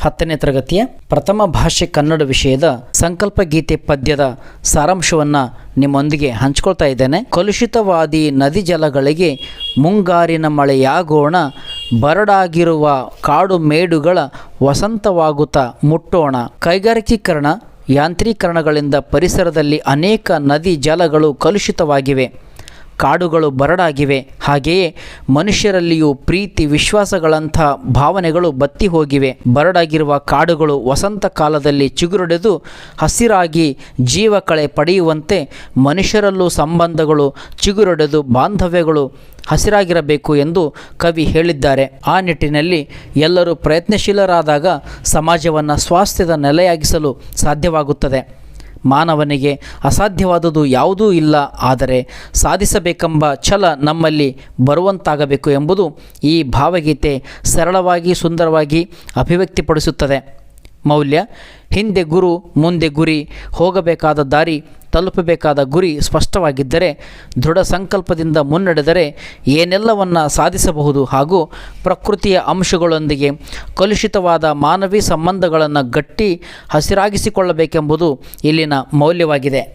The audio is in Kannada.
ಹತ್ತನೇ ತರಗತಿಯ ಪ್ರಥಮ ಭಾಷೆ ಕನ್ನಡ ವಿಷಯದ ಸಂಕಲ್ಪ ಗೀತೆ ಪದ್ಯದ ಸಾರಾಂಶವನ್ನು ನಿಮ್ಮೊಂದಿಗೆ ಹಂಚ್ಕೊಳ್ತಾ ಇದ್ದೇನೆ. ಕಲುಷಿತವಾದಿ ನದಿ ಜಲಗಳಿಗೆ ಮುಂಗಾರಿನ ಮಳೆಯಾಗೋಣ, ಬರಡಾಗಿರುವ ಕಾಡು ಮೇಡುಗಳ ವಸಂತವಾಗುತ್ತಾ ಮುಟ್ಟೋಣ. ಕೈಗಾರಿಕೀಕರಣ, ಯಾಂತ್ರೀಕರಣಗಳಿಂದ ಪರಿಸರದಲ್ಲಿ ಅನೇಕ ನದಿ ಜಲಗಳು ಕಲುಷಿತವಾಗಿವೆ. ಕಾಡುಗಳು ಬರಡಾಗಿವೆ. ಹಾಗೆಯೇ ಮನುಷ್ಯರಲ್ಲಿಯೂ ಪ್ರೀತಿ, ವಿಶ್ವಾಸಗಳಂಥ ಭಾವನೆಗಳು ಬತ್ತಿ ಹೋಗಿವೆ. ಬರಡಾಗಿರುವ ಕಾಡುಗಳು ವಸಂತ ಕಾಲದಲ್ಲಿ ಚಿಗುರೊಡೆದು ಹಸಿರಾಗಿ ಜೀವಕಳೆ ಪಡೆಯುವಂತೆ ಮನುಷ್ಯರಲ್ಲೂ ಸಂಬಂಧಗಳು ಚಿಗುರೊಡೆದು ಬಾಂಧವ್ಯಗಳು ಹಸಿರಾಗಿರಬೇಕು ಎಂದು ಕವಿ ಹೇಳಿದ್ದಾರೆ. ಆ ನಿಟ್ಟಿನಲ್ಲಿ ಎಲ್ಲರೂ ಪ್ರಯತ್ನಶೀಲರಾದಾಗ ಸಮಾಜವನ್ನು ಸ್ವಾಸ್ಥ್ಯದ ನೆಲೆಯಾಗಿಸಲು ಸಾಧ್ಯವಾಗುತ್ತದೆ. ಮಾನವನಿಗೆ ಅಸಾಧ್ಯವಾದುದು ಯಾವುದೂ ಇಲ್ಲ, ಆದರೆ ಸಾಧಿಸಬೇಕೆಂಬ ಛಲ ನಮ್ಮಲ್ಲಿ ಬರುವಂತಾಗಬೇಕು ಎಂಬುದು ಈ ಭಾವಗೀತೆ ಸರಳವಾಗಿ, ಸುಂದರವಾಗಿ ಅಭಿವ್ಯಕ್ತಿಪಡಿಸುತ್ತದೆ. ಮೌಲ್ಯ, ಹಿಂದೆ ಗುರು, ಮುಂದೆ ಗುರಿ, ಹೋಗಬೇಕಾದ ದಾರಿ ತಲುಪಬೇಕಾದ ಗುರಿ ಸ್ಪಷ್ಟವಾಗಿದ್ದರೆ, ದೃಢ ಸಂಕಲ್ಪದಿಂದ ಮುನ್ನಡೆದರೆ ಏನೆಲ್ಲವನ್ನು ಸಾಧಿಸಬಹುದು ಹಾಗೂ ಪ್ರಕೃತಿಯ ಅಂಶಗಳೊಂದಿಗೆ ಕಲುಷಿತವಾದ ಮಾನವೀಯ ಸಂಬಂಧಗಳನ್ನು ಗಟ್ಟಿ ಹಸಿರಾಗಿಸಿಕೊಳ್ಳಬೇಕೆಂಬುದು ಇಲ್ಲಿನ ಮೌಲ್ಯವಾಗಿದೆ.